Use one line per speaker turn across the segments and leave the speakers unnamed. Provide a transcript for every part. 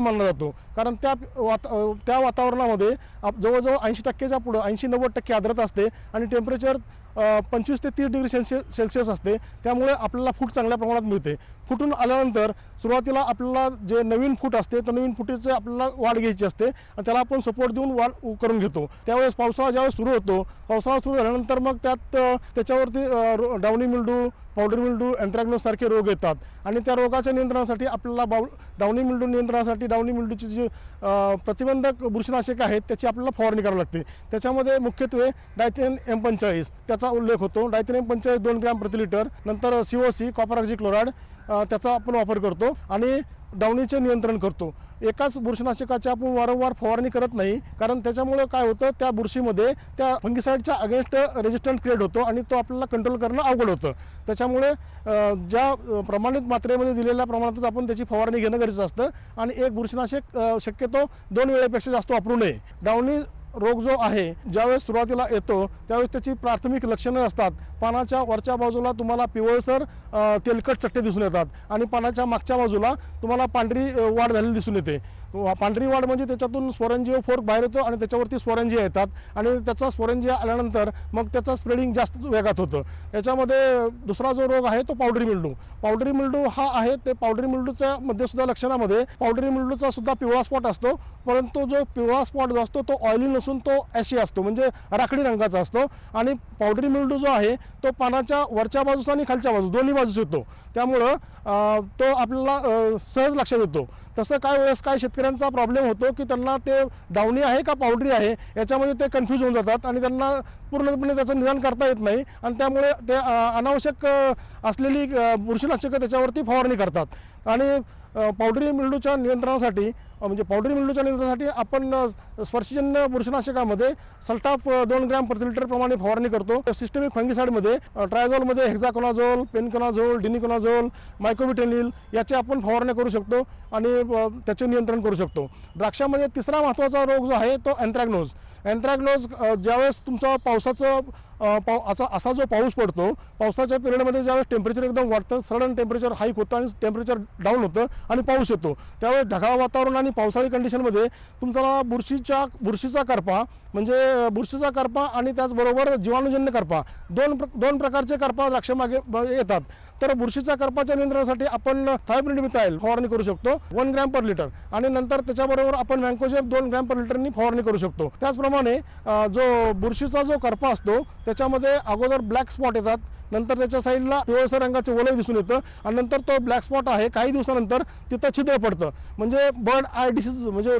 मानला जातो. कारण त्या वाता त्या वातावरणामध्ये आप जवळजवळ ऐंशी टक्केच्या पुढं ऐंशी नव्वद टक्के आर्द्रता असते आणि टेम्परेचर पंचवीस ते तीस डिग्री सेल्सिय सेल्सिअस असते. त्यामुळे आपल्याला फूट चांगल्या प्रमाणात मिळते. फुटून आल्यानंतर सुरुवातीला आपल्याला जे नवीन फूट असते तर नवीन फुटीचे आपल्याला वाढ घ्यायची असते आणि त्याला आपण सपोर्ट देऊन वाढ करून घेतो. त्यावेळेस पावसाळा ज्यावेळेस सुरू होतो पावसाळा सुरू झाल्यानंतर मग त्यात त्याच्यावरती अ, रो- मिल्डू पावडर मिल्डू अँथ्रॅग्नोसारखे रोग येतात. आणि त्या रोगाच्या नियंत्रणासाठी आपल्याला बाव डाउनी मिल्डू नियंत्रणासाठी डाउनी मिल्डूची जी प्रतिबंधक बुरशीनाशक आहेत त्याची आपल्याला फवारणी करावी लागते. त्याच्यामध्ये मुख्यत्वे डायथेन एम पंचेचाळीस त्याचा उल्लेख होतो. डायथेन एम पंचेचाळीस दोन ग्रॅम प्रति लिटर नंतर C O C copper chloride त्याचा आपण वापर करतो आणि डावणीचे नियंत्रण करतो. एकाच बुरशीनाशकाची आपण वारंवार फवारणी करत नाही कारण त्याच्यामुळे काय होतं त्या बुरशीमध्ये त्या फंगिसाईडच्या अगेन्स्ट रेजिस्टंट क्रिएट होतो आणि तो आपल्याला कंट्रोल करणं अवघड होतं. त्याच्यामुळे ज्या प्रमाणित मात्रेमध्ये दिलेल्या प्रमाणातच आपण त्याची फवारणी घेणं गरजेचं असतं आणि एक बुरशीनाशक शक्यतो दोन वेळेपेक्षा जास्त वापरू नये. डावणी रोग जो आहे ज्यावेळेस सुरुवातीला येतो त्यावेळेस त्याची प्राथमिक लक्षणं असतात. पानाच्या वरच्या बाजूला तुम्हाला पिवळसर तेलकट चट्टे दिसून येतात आणि पानाच्या मागच्या बाजूला तुम्हाला पांढरी वाढ झालेली दिसून येते. पांढरी वाढ म्हणजे त्याच्यातून स्वरंजीय फोर्क बाहेर येतो आणि त्याच्यावरती स्वरंजी येतात आणि त्याचा स्वरंजी आल्यानंतर मग त्याचं स्प्रेडिंग जास्त वेगात होतं. याच्यामध्ये दुसरा जो रोग आहे तो पावडरी मिल्डू पावडरी मिल्डू हा आहे ते पावडरी मिल्डूच्या मध्ये सुद्धा लक्षणामध्ये पावडरी मिल्डूचा सुद्धा पिवळा स्पॉट असतो. परंतु जो पिवळा स्पॉट जो असतो तो ऑइली नसून तो ॲशी असतो म्हणजे राखडी रंगाचा असतो. आणि पावडरी मिल्डू जो आहे तो पानाच्या वरच्या बाजूस आणि खालच्या बाजूस दोन्ही बाजूस येतो त्यामुळं तो आपल्याला सहज लक्षात येतो. तसं काय वेळेस काय शेतकऱ्यांचा प्रॉब्लेम होतो की त्यांना ते डावणी आहे का पावडरी आहे याच्यामध्ये ते कन्फ्यूज होऊन जातात आणि त्यांना पूर्णपणे त्याचं निदान करता येत नाही आणि त्यामुळे ते अनावश्यक असलेली बुरशीनाशकं त्याच्यावरती फवारणी करतात. आणि पावडरी मिल्डूच्या नियंत्रणासाठी म्हणजे पावडरी मिल्डूच्या नियंत्रणासाठी आपण स्पर्शजन्य बुरशीनाशकामध्ये सल्टाफ दोन ग्रॅम प्रति लिटर प्रमाणे फवारणी करतो. सिस्टमिक फंगीसाईडमध्ये ट्रायझॉलमध्ये ट्रायझोलमध्ये हेक्झाकोनाझोल पेनकोनाझोल डिनिकोनाझोल मायकोबिटेनिल याचे आपण फवारणी करू शकतो आणि त्याचे नियंत्रण करू शकतो. द्राक्षामध्ये तिसरा महत्त्वाचा रोग जो आहे तो अँथ्रॅग्नोज अँथ्रॅग्नोज ज्यावेळेस तुमचा पावसाचं पाव असा असा जो पाऊस पडतो पावसाच्या पिरियडमध्ये ज्यावेळेस टेम्परेचर एकदम वाढतं सडन टेम्परेचर हाईक होतं आणि टेम्परेचर डाऊन होतं आणि पाऊस येतो त्यावेळेस ढगाळ वातावरण आणि पावसाळी कंडिशनमध्ये तुमचा बुरशीच्या बुरशीचा करपा म्हणजे बुरशीचा करपा आणि त्याचबरोबर जीवाणूजन्य करपा दोन प्र दोन प्रकारचे करपा द्राक्षामागे येतात. तर बुरशीच्या करपाच्या नियंत्रणासाठी आपण थायब्रिड मिथाईल फवारणी करू शकतो वन ग्रॅम पर लिटर. आणि नंतर त्याच्याबरोबर आपण मँकोजेब दोन ग्रॅम पर लिटरनी फवारणी करू शकतो. त्याचप्रमाणे जो बुरशीचा जो करपा असतो त्याच्यामध्ये अगोदर ब्लॅक स्पॉट येतात. नंतर त्याच्या साईडला पिवळसर रंगाचे वलय दिसून येतं. आणि नंतर तो ब्लॅक स्पॉट आहे काही दिवसानंतर तिथं छिद्र पडतं. म्हणजे बर्ड आय डिसीज म्हणजे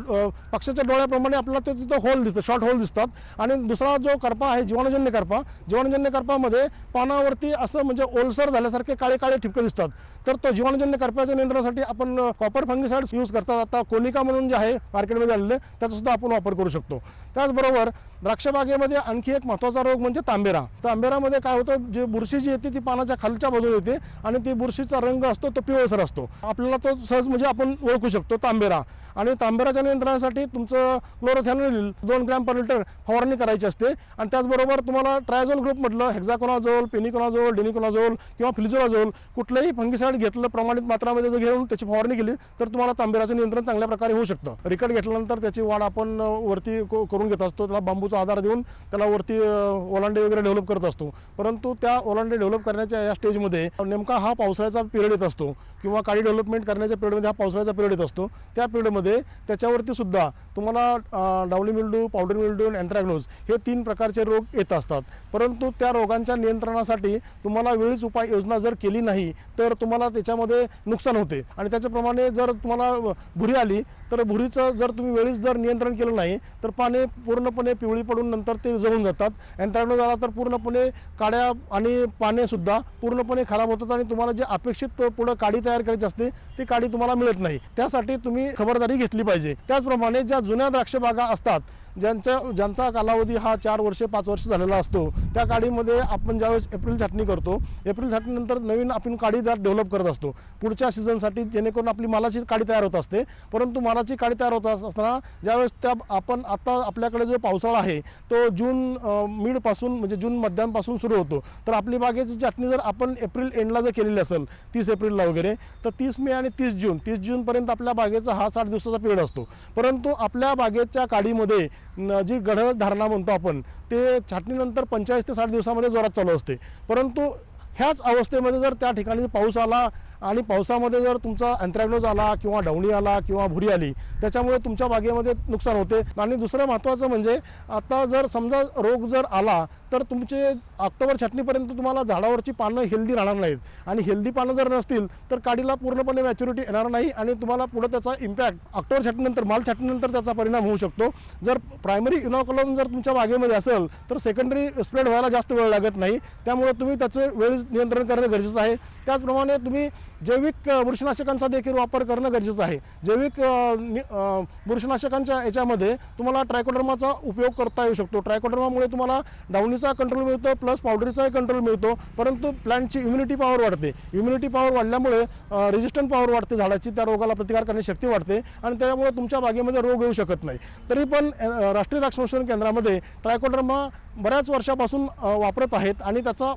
पक्षाच्या डोळ्याप्रमाणे आपल्याला ते तिथं होल दिसतं शॉर्ट होल दिसतात. आणि दुसरा जो करपा आहे जीवाणूजन्य करपा जीवाणूजन्य करपामध्ये पानावरती असं म्हणजे ओलसर झाल्यासारखे काळे काळे ठिपके दिसतात. तर तो जीवाणूजन्य करप्याच्या नियंत्रणासाठी आपण कॉपर फंगिसाइड्स यूज करतात. आता कोनिका म्हणून जे आहे मार्केटमध्ये आलेले त्याचा सुद्धा आपण वापर करू शकतो. त्याचबरोबर द्राक्षबागेमध्ये आणखी एक महत्त्वाचा रोग म्हणजे तांबेरा. तर आंबेरामध्ये काय होतं जी बुरशी जी येते ती पानाच्या खालच्या बाजूला येते आणि ती बुरशीचा रंग असतो तो पिवळसर असतो. आपल्याला तो सहज म्हणजे आपण ओळखू शकतो तांबेरा. आणि तांबेराच्या नियंत्रणासाठी तुमचं क्लोरोथॅनोलिल दोन ग्रॅम पर लिटर फवारणी करायची असते. आणि त्याचबरोबर तुम्हाला ट्रायझोल ग्रुपमधलं हेक्झाकोनाझोल पेनिकोनाझोल डेनिकोनाझोल किंवा फिलिझोनाझोल कुठलंही फंगिसाईड घेतलं प्रमाणित मात्रामध्ये जर घेऊन त्याची फवारणी केली तर तुम्हाला तांबेराचं नियंत्रण चांगल्या प्रकारे होऊ शकतं. रिकट घेतल्यानंतर त्याची वाढ आपण वरती करून घेत असतो. त्याला बांबूचा आधार देऊन त्याला वरती ओलांडे वगैरे डेव्हलप करत असतो. परंतु त्या ओलांडे डेव्हलप करण्याच्या या स्टेजमध्ये नेमका हा पावसाळ्याचा पिरियड येत असतो किंवा काळी डेव्हलपमेंट करण्याच्या पिरियडमध्ये हा पावसाळ्याचा पिरियड येत असतो. त्या पिरियडमध्ये त्याच्यावरती सुद्धा तुम्हाला डावली मिल्डू पावडर मिल्डू आणि अँथ्रॅग्नोज हे तीन प्रकारचे रोग येत असतात. परंतु त्या रोगांच्या नियंत्रणासाठी तुम्हाला वेळीच उपाययोजना जर केली नाही तर तुम्हाला त्याच्यामध्ये नुकसान होते. आणि त्याच्याप्रमाणे जर तुम्हाला भुरी आली तर भुरीचं जर तुम्ही वेळीच जर नियंत्रण केलं नाही तर पाने पूर्णपणे पिवळी पडून नंतर ते जळून जातात. अँथ्रॅग्नोज आला तर पूर्णपणे काड्या आणि पानेसुद्धा पूर्णपणे खराब होतात आणि तुम्हाला जे अपेक्षित पुढं काडी तयार करायची असते ती काडी तुम्हाला मिळत नाही. त्यासाठी तुम्ही खबरदारी घेतली पाहिजे. त्याचप्रमाणे ज्या जुन्या द्राक्ष बागा असतात ज्यांचा ज्यांचा कालावधी हा चार वर्षे पाच वर्ष झालेला असतो त्या काडीमध्ये आपण ज्यावेळेस एप्रिल छाटणी करतो एप्रिल छाटणीनंतर नवीन आपण काडी त्यात डेव्हलप करत असतो. पुढच्या सीझनसाठी जेणेकरून आपली मालाची काडी तयार होत असते. परंतु मालाची काडी तयार होत असताना ज्यावेळेस त्या आपण आता आपल्याकडे जो पावसाळा आहे तो जून मिडपासून म्हणजे जून मध्यांपासून सुरू होतो. तर आपली बागेची छाटणी जर आपण एप्रिल एंडला जर केलेली असेल तीस एप्रिलला वगैरे तर तीस मे आणि तीस जून तीस जूनपर्यंत आपल्या बागेचा हा साठ दिवसाचा पिरियड असतो. परंतु आपल्या बागेच्या काडीमध्ये जी गढ धारणा म्हणतो आपण ते छाटणीनंतर पंचेचाळीस ते साठ दिवसामध्ये जोरात चालू असते. परंतु ह्याच अवस्थेमध्ये जर त्या ठिकाणी पाऊस आला आणि पावसामध्ये जर तुमचा अँथ्रॅग्नोज आला किंवा डवणी आला किंवा भुरी आली त्याच्यामुळे तुमच्या बागेमध्ये नुकसान होते. आणि दुसरं महत्त्वाचं म्हणजे आता जर समजा रोग जर आला तर तुमचे ऑक्टोबर छाटणीपर्यंत तुम्हाला झाडावरची पानं हेल्दी राहणार नाहीत. आणि हेल्दी पानं जर नसतील तर काडीला पूर्णपणे मॅच्युरिटी येणार नाही आणि तुम्हाला पुढं त्याचा इम्पॅक्ट ऑक्टोबर छाटणीनंतर माल छाटणीनंतर त्याचा परिणाम होऊ शकतो. जर प्रायमरी इनॉकॉलम जर तुमच्या बागेमध्ये असेल तर सेकंडरी स्प्रेड व्हायला जास्त वेळ लागत नाही. त्यामुळे तुम्ही त्याचं वेळ नियंत्रण करणं गरजेचं आहे. त्याचप्रमाणे तुम्ही जैविक बुरशीनाशकांचा देखील वापर करणं गरजेचं आहे. जैविक बुरशीनाशकांच्या याच्यामध्ये तुम्हाला ट्रायकोडर्माचा उपयोग करता येऊ शकतो. ट्रायकोडर्मामुळे तुम्हाला डाऊनीचा कंट्रोल मिळतो प्लस पावडरीचाही कंट्रोल मिळतो परंतु प्लॅन्टची इम्युनिटी पॉवर वाढते. इम्युनिटी पॉवर वाढल्यामुळे रेजिस्टंट पॉवर वाढते झाडाची त्या रोगाला प्रतिकार करण्याची शक्ती वाढते आणि त्यामुळे तुमच्या बागेमध्ये रोग येऊ शकत नाही. तरी पण राष्ट्रीय द्राक्ष संशोधन केंद्रामध्ये ट्रायकोडर्मा बऱ्याच वर्षापासून वापरत आहेत आणि त्याचा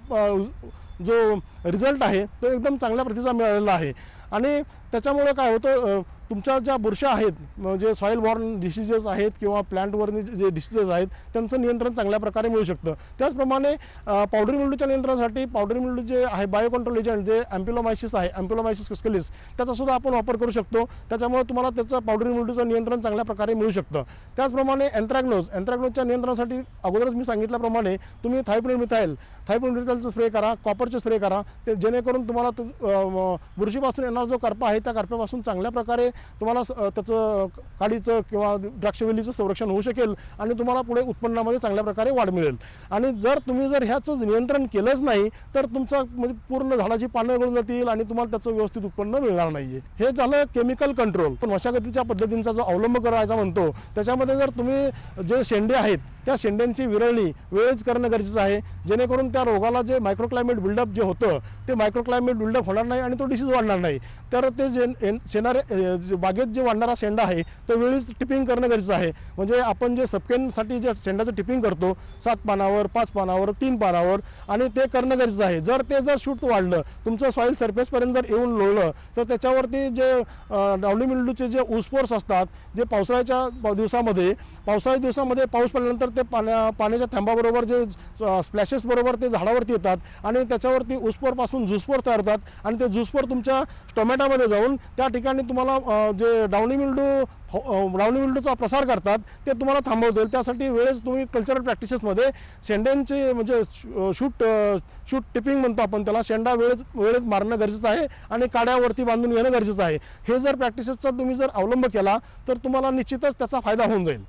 जो रिझल्ट आहे तो एकदम चांगल्या प्रतीचा मिळालेला आहे. आणि त्याच्यामुळं काय होतं तुमच्या ज्या बुरशा आहेत म्हणजे सॉईल वॉर्न डिसिजेस आहेत किंवा प्लांटवरनी जे डिसिजेस आहेत त्यांचं नियंत्रण चांगल्या प्रकारे मिळू शकतं. त्याचप्रमाणे पावडरी मिल्डूच्या नियंत्रणासाठी पावडरी मिल्डू जे आहे बायोकंट्रोल एजंट जे अँपिलोमायसिस आहे अँपिलोमायसिस क्रिस्कलिस त्याचा सुद्धा आपण वापर करू शकतो. त्याच्यामुळे तुम्हाला त्याचं पावडरी मिल्डूचं नियंत्रण चांगल्या प्रकारे मिळू शकतं. त्याचप्रमाणे अँथ्रॅग्नोज अँथ्रॅग्नोजच्या नियंत्रणासाठी अगोदरच मी सांगितल्याप्रमाणे तुम्ही थायप्रिड मिथाईल मिथाईलचं स्प्रे करा कॉपरचे स्प्रे करा ते जेणेकरून तुम्हाला बुरशीपासून येणारा जो करपा आहे त्या करप्यापासून चांगल्या प्रकारे तुम्हाला त्याचं काडीचं किंवा द्राक्षवेलीचं संरक्षण होऊ शकेल आणि तुम्हाला पुढे उत्पन्नामध्ये चांगल्या प्रकारे वाढ मिळेल. आणि जर तुम्ही जर ह्याचं नियंत्रण केलंच नाही तर तुमचं म्हणजे पूर्ण झाडाची पानं गळून जातील आणि तुम्हाला त्याचं व्यवस्थित उत्पन्न मिळणार नाही हे झालं केमिकल कंट्रोल. पण मशागतीच्या पद्धतींचा जो अवलंब करायचा म्हणतो त्याच्यामध्ये जर तुम्ही जे शेंडे आहेत त्या शेंड्यांची विरळणी वेळेच करणं गरजेचं आहे. जेणेकरून त्या रोगाला जे मायक्रोक्लायमेट बिल्डअप जे होतं ते मायक्रोक्लायमेट बिल्डअप होणार नाही आणि तो डिसीज वाढणार नाही. तर ते जे शेणारे बागेत जे वाढणारा शेंडा आहे तो वेळीच टिपिंग करणं गरजेचं आहे. म्हणजे आपण जे सबकेनसाठी जे शेंडाचं टिपिंग करतो सात पानावर पाच पानावर तीन पानावर आणि ते करणं गरजेचं आहे. जर ते जर शूट वाढलं तुमचं सॉईल सरफेसपर्यंत जर येऊन लोळलं तर त्याच्यावरती जे डावली मिल्डूचे जे ऊसपोर्स असतात जे पावसाळ्याच्या दिवसामध्ये पावसाळी दिवसामध्ये पाऊस पडल्यानंतर ते पाण्या पाण्याच्या थांबाबरोबर जे स्प्लॅशेसबरोबर ते झाडावरती येतात आणि त्याच्यावरती उसफोरपासून झुसफोर तयार होतात आणि ते झुसपोर तुमच्या टोमॅटोमध्ये जाऊन त्या ठिकाणी तुम्हाला जे डावणी मिल्डू डावणी मिल्डूचा प्रसार करतात ते तुम्हाला थांबवतील त्यासाठी वेळेस तुम्ही कल्चरल प्रॅक्टिसेसमध्ये शेंड्यांचे म्हणजे शूट शूट टिपिंग म्हणतो आपण त्याला. शेंडा वेळेत वेळेत मारणं गरजेचं आहे आणि काड्यावरती बांधून येणं गरजेचं आहे. हे जर प्रॅक्टिसेसचा तुम्ही जर अवलंब केला तर तुम्हाला निश्चितच त्याचा फायदा होऊन जाईल.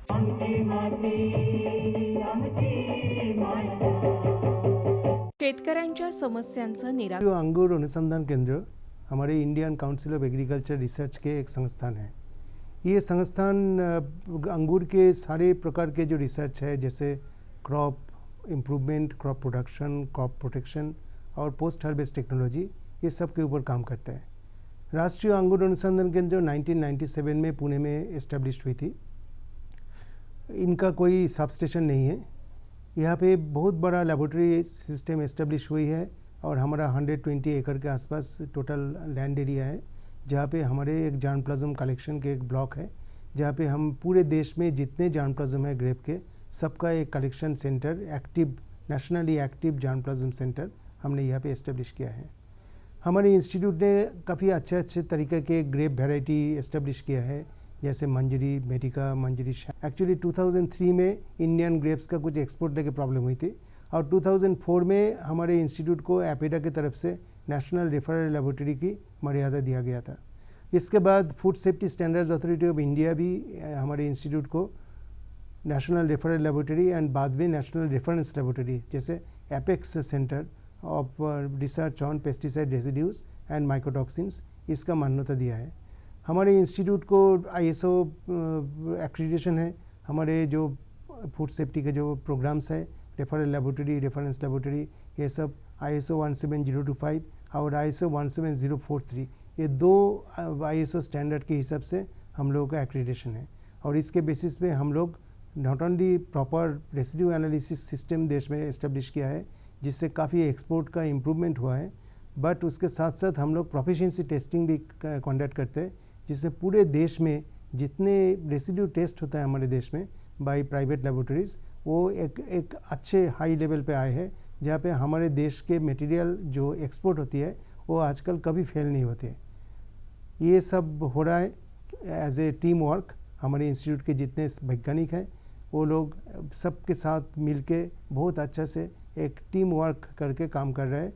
शेतकऱ्यांच्या समस्यांचं निरा
अंगूर अनुसंधान केंद्र हमारे Indian council of agriculture research के एक संस्थान है। ये संस्थान अंगूर के सारे प्रकार के जो रिसर्च है, जैसे crop improvement crop production crop protection और पोस्ट हार्वेस्ट टेक्नोलॉजी ये सब के ऊपर काम करते हैं। राष्ट्रीय अंगूर अनुसंधान केंद्र 1997 में पुणे में इस्टेब्लिश हुई थी, इनका कोई सब स्टेशन नहीं है। यहाँ पे बहुत बड़ा लेबोरेटरी सिस्टम इस्टेब्लिश हुई है। और हमारा 120 एकड़ के आसपास टोटल लैंड एरिया है, जहाँ पे हमारे एक जान प्लाज्म कलेक्शन के एक ब्लॉक है, जहाँ पे हम पूरे देश में जितने जानप्लाज्म है ग्रेप के, सबका एक collection centre active nationally active germplasm centre हमने यहाँ पे इस्टेब्लिश किया है। हमारे इंस्टीट्यूट ने काफ़ी अच्छे अच्छे तरीके के ग्रेप वेराइटी इस्टेब्लिश किया है, जैसे मंजरी मेडिका मंजरी एक्चुअली 2003 में इंडियन ग्रेप्स का कुछ एक्सपोर्ट लेके प्रॉब्लम हुई थी। और 2004 में हमारे इंस्टीट्यूट को एपेडा की तरफ़ से नेशनल रेफरल लेबोरेटरी की मर्यादा दिया गया था। इसके बाद food safety standards authority of India भी हमारे इंस्टीट्यूट को नेशनल रेफरल लेबोरेटरी एंड बाद में नेशनल रेफरेंस लेबोरेटरी जैसे apex centre of research on pesticide residues and mycotoxins इसका मान्यता दिया है। हमारे इंस्टीट्यूट को आईएसओ एक्रीडिटेशन है। हमारे जो फ़ूड सेफ्टी के जो प्रोग्राम्स है रेफरल लेबोरेटरी रेफरेंस लेबोरेटरी ये सब I S O one seven zero two five और I S O one seven zero four three ये दो आई एस ओ स्टैंडर्ड के हिसाब से हम लोगों का एक्रीडेशन है। और इसके बेसिस पे हम लोग not only proper residue analysis system देश में इस्टेब्लिश किया है, जिससे काफ़ी एक्सपोर्ट का इम्प्रूवमेंट हुआ है बट उसके साथ साथ हम लोग प्रोफिशेंसी टेस्टिंग भी कंडक्ट करते हैं, जिससे पूरे देश में जितने रेसिड्यू टेस्ट होता है हमारे देश में बाई प्राइवेट लेबोरेटरीज वो एक एक अच्छे हाई लेवल पे आए हैं, जहाँ पे हमारे देश के मटेरियल जो एक्सपोर्ट होती है, वो आजकल कभी फेल नहीं होते ये सब हो रहा है एज ए टीम वर्क हमारे इंस्टीट्यूट के जितने वैज्ञानिक हैं, वो लोग सबके साथ मिलके बहुत अच्छा से एक टीम वर्क करके काम कर रहे हैं।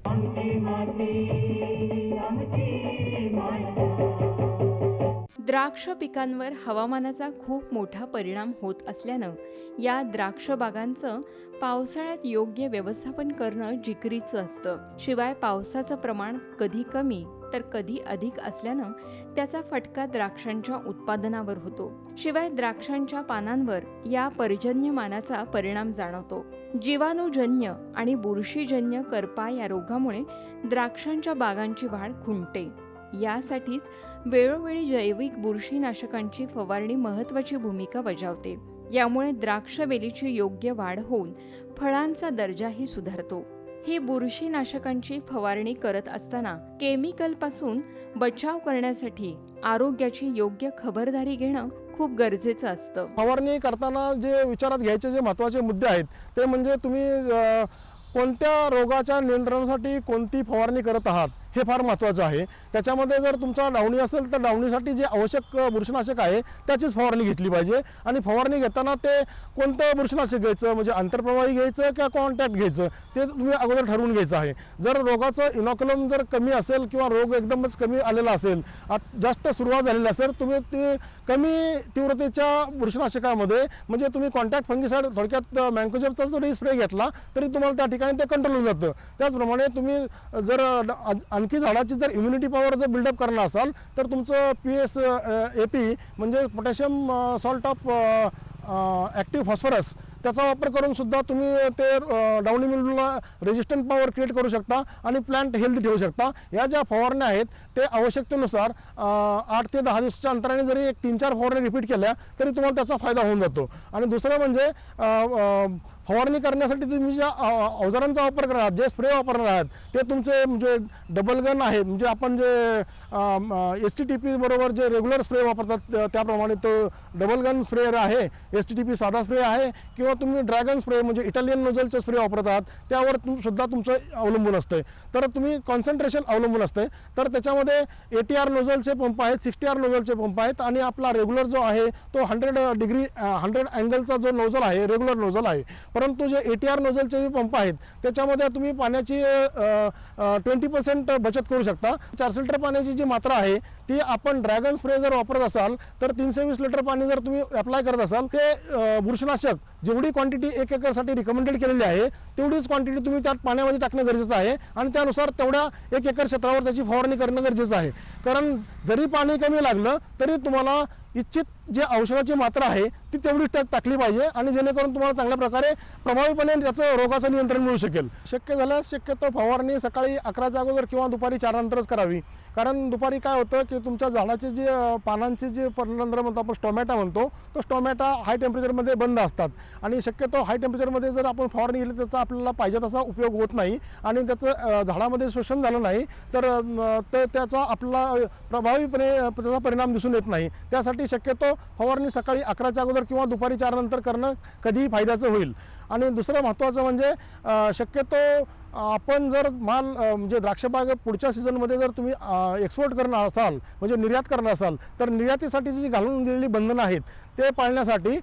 द्राक्ष पिकांवर हवामानाचा खूप मोठा परिणाम होत असल्यानं या द्राक्ष बागांचं पावसाळ्यात योग्य व्यवस्थापन करणं जिकरीचं असतं. शिवाय पावसाचं प्रमाण कधी कमी तर कधी अधिक असल्यानं त्याचा फटका द्राक्षांच्या उत्पादनावर होतो. शिवाय द्राक्षांच्या पानांवर या पर्जन्यमानाचा परिणाम जाणवतो. जीवाणूजन्य आणि बुरशीजन्य करपा या रोगामुळे द्राक्षांच्या बागांची वाढ खुंटते. यासाठीच वेळोवेळी जैविक बुरशीनाशकांची फवारणी महत्त्वाची भूमिका बजावते. यामुळे द्राक्ष वेलीची योग्य वाढ होऊन फळांचा दर्जाही सुधारतो. ही बुरशीनाशकांची फवारणी करत असताना केमिकलपासून बचाव करण्यासाठी आरोग्याची योग्य खबरदारी घेणं खूप गरजेचं असतं.
फवारणी करताना जे विचारात घ्यायचे जे महत्त्वाचे मुद्दे आहेत ते म्हणजे तुम्ही कोणत्या रोगाच्या नियंत्रणासाठी कोणती फवारणी करत आहात? हे फार महत्त्वाचं आहे. त्याच्यामध्ये जर तुमचा डावणी असेल तर डावणीसाठी जे आवश्यक बुरशीनाशक आहे त्याचीच फवारणी घेतली पाहिजे. आणि फवारणी घेताना ते कोणतं बुरशीनाशक घ्यायचं? म्हणजे आंतरप्रवाही घ्यायचं किंवा कॉन्टॅक्ट घ्यायचं? ते तुम्ही अगोदर ठरवून घ्यायचं आहे. जर रोगाचं इनॉक्युलम जर कमी असेल किंवा रोग एकदमच कमी आलेला असेल आत- जास्त सुरुवात झालेली असेल तुम्ही ते कमी तीव्रतेच्या बुरशीनाशकामध्ये म्हणजे तुम्ही कॉन्टॅक्ट फंगीसाठी थोडक्यात मँकोजरचा जरी स्प्रे घेतला तरी तुम्हाला त्या ठिकाणी ते कंट्रोल होऊन जातं. त्याचप्रमाणे तुम्ही जर आणखी झाडाची जर इम्युनिटी पॉवर जर बिल्डअप करणं असाल तर तुमचं पी एस ए पी म्हणजे potassium salt of active phosphorus त्याचा वापर करून सुद्धा तुम्ही ते डाऊन इम्युनिटीला रेजिस्टंट पॉवर क्रिएट करू शकता आणि प्लांट हेल्दी ठेवू शकता. या ज्या फवारण्या आहेत ते आवश्यकतेनुसार आठ ते दहा दिवसाच्या अंतराने जरी एक तीन चार फवारण्या रिपीट केल्या तरी तुम्हाला त्याचा फायदा होऊन जातो. आणि दुसरं म्हणजे फवारणी करण्यासाठी तुम्ही ज्या अवजारांचा वापर करणार आहात जे स्प्रे वापरणार आहात ते तुमचे म्हणजे डबल गन आहे म्हणजे आपण जे एस टी टी पी बरोबर जे रेग्युलर स्प्रे वापरतात त्याप्रमाणे तो डबल गन स्प्रे आहे एस टी टी पी साधा स्प्रे आहे किंवा तुम्ही ड्रॅगन स्प्रे म्हणजे इटालियन नोजलचे स्प्रे वापरत आहात त्यावर तुम सुद्धा तुमचं अवलंबून असतं तर तुम्ही कॉन्सन्ट्रेशन अवलंबून असते तर त्याच्यामध्ये ए टी आर नोझलचे पंप आहेत सिक्स्टी आर नोझलचे पंप आहेत आणि आपला रेग्युलर जो आहे तो हंड्रेड डिग्री हंड्रेड अँगलचा जो नोझल आहे रेग्युलर नोझल आहे. परंतु जे ए टी आर नोझलचे जे पंप आहेत त्याच्यामध्ये तुम्ही पाण्याची uh, uh, ट्वेंटी पर्सेंट बचत करू शकता. चारशे लिटर पाण्याची जी मात्रा आहे ती आपण ड्रॅगन स्प्रे जर वापरत असाल तर तीनशे वीस लिटर पाणी जर तुम्ही अप्लाय करत असाल ते बुरशनाशक बुरशीनाशक जेवढी क्वांटिटी एक एकरसाठी रिकमेंडेड केलेली आहे तेवढीच क्वांटिटी तुम्ही त्यात पाण्यामध्ये टाकणं गरजेचं आहे. आणि त्यानुसार तेवढ्या एक एकर क्षेत्रावर त्याची फवारणी करणं गरजेचं आहे. कारण जरी पाणी कमी लागलं तरी तुम्हाला इच्छित जे औषधाची मात्रा आहे ती तेवढीच त्यात टाकली पाहिजे आणि जेणेकरून तुम्हाला चांगल्या प्रकारे प्रभावीपणे त्याचं रोगाचं नियंत्रण मिळू शकेल. शक्य झाल्यास शक्यतो फवारणी सकाळी अकराच्या अगोदर किंवा दुपारी चारनंतरच करावी. कारण दुपारी काय होतं की तुमच्या झाडाचे जे पानांचे जे पर्णरंध्र म्हणतो आपण स्टोमॅटा म्हणतो तो स्टोमॅटा हाय टेम्परेचरमध्ये बंद असतात. आणि शक्यतो हाय टेम्परेचरमध्ये जर आपण फवारणी केली त्याचा आपल्याला पाहिजे तसा उपयोग होत नाही आणि त्याचं झाडामध्ये शोषण झालं नाही तर त्याचा आपला प्रभावीपणे त्याचा परिणाम दिसून येत नाही. त्यासाठी शक्यतो फवारणी सकाळी अकराच्या अगोदर किंवा दुपारी चारनंतर करणं कधीही फायद्याचं होईल. आणि दुसरं महत्त्वाचं म्हणजे शक्यतो आपण जर माल म्हणजे द्राक्षबाग पुढच्या सीझनमध्ये जर तुम्ही एक्सपोर्ट करणार असाल म्हणजे निर्यात करणार असाल तर निर्यातीसाठीची जी घालून दिलेली बंधनं आहेत ते पाळण्यासाठी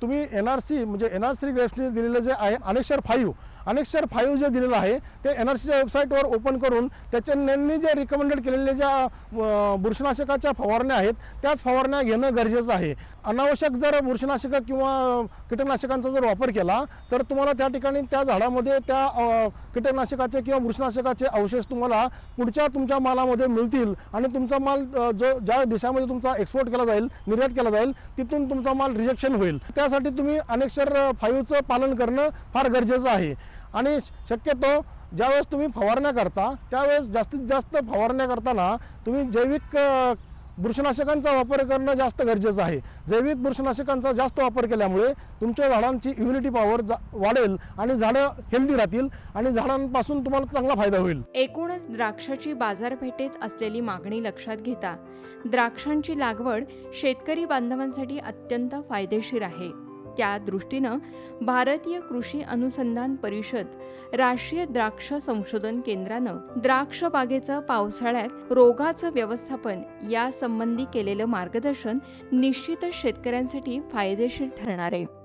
तुम्ही एन आर सी म्हणजे एन आर सी ग्रेप्सने दिलेलं जे आहे अनेक्षर फाईव्ह अनेक्षर फाईव्ह जे दिलेलं आहे ते एन आर सीच्या वेबसाईटवर ओपन करून त्याच्या त्यांनी जे रिकमेंडेड केलेले ज्या बुरशीनाशकाच्या फवारण्या आहेत त्याच फवारण्या घेणं गरजेचं आहे. अनावश्यक जर बुरशीनाशकं किंवा कीटकनाशकांचा जर वापर केला तर तुम्हाला त्या ठिकाणी त्या झाडामध्ये त्या कीटकनाशकाचे किंवा बुरशीनाशकाचे अवशेष तुम्हाला पुढच्या तुमच्या मालामध्ये मिळतील आणि तुमचा माल जो ज्या देशामध्ये तुमचा एक्सपोर्ट केला जाईल निर्यात केला जाईल तिथून तुमचा माल रिजेक्शन होईल. त्यासाठी तुम्ही अनेक्षर फाईव्हचं पालन करणं फार गरजेचं आहे. आणि शक्यतो ज्यावेळेस तुम्ही फवारण्या करता त्यावेळेस जास्तीत जास्त फवारण्या करताना तुम्ही जैविक अ, बुरशीनाशकांचा वापर करणं जास्त गरजेचं आहे. जैविक बुरशीनाशकांचा जास्त वापर केल्यामुळे तुमच्या झाडांची इम्युनिटी पॉवर जा वाढेल आणि झाडं हेल्दी राहतील आणि झाडांपासून तुम्हाला चांगला फायदा होईल.
एकूणच द्राक्षाची बाजारपेठेत असलेली मागणी लक्षात घेता द्राक्षांची लागवड शेतकरी बांधवांसाठी अत्यंत फायदेशीर आहे. त्या दृष्टीनं भारतीय कृषी अनुसंधान परिषद राष्ट्रीय द्राक्ष संशोधन केंद्रानं द्राक्ष बागेचं पावसाळ्यात रोगाचं व्यवस्थापन यासंबंधी केलेलं मार्गदर्शन निश्चितच शेतकऱ्यांसाठी फायदेशीर ठरणार आहे.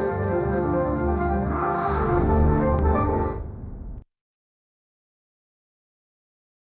Thank you.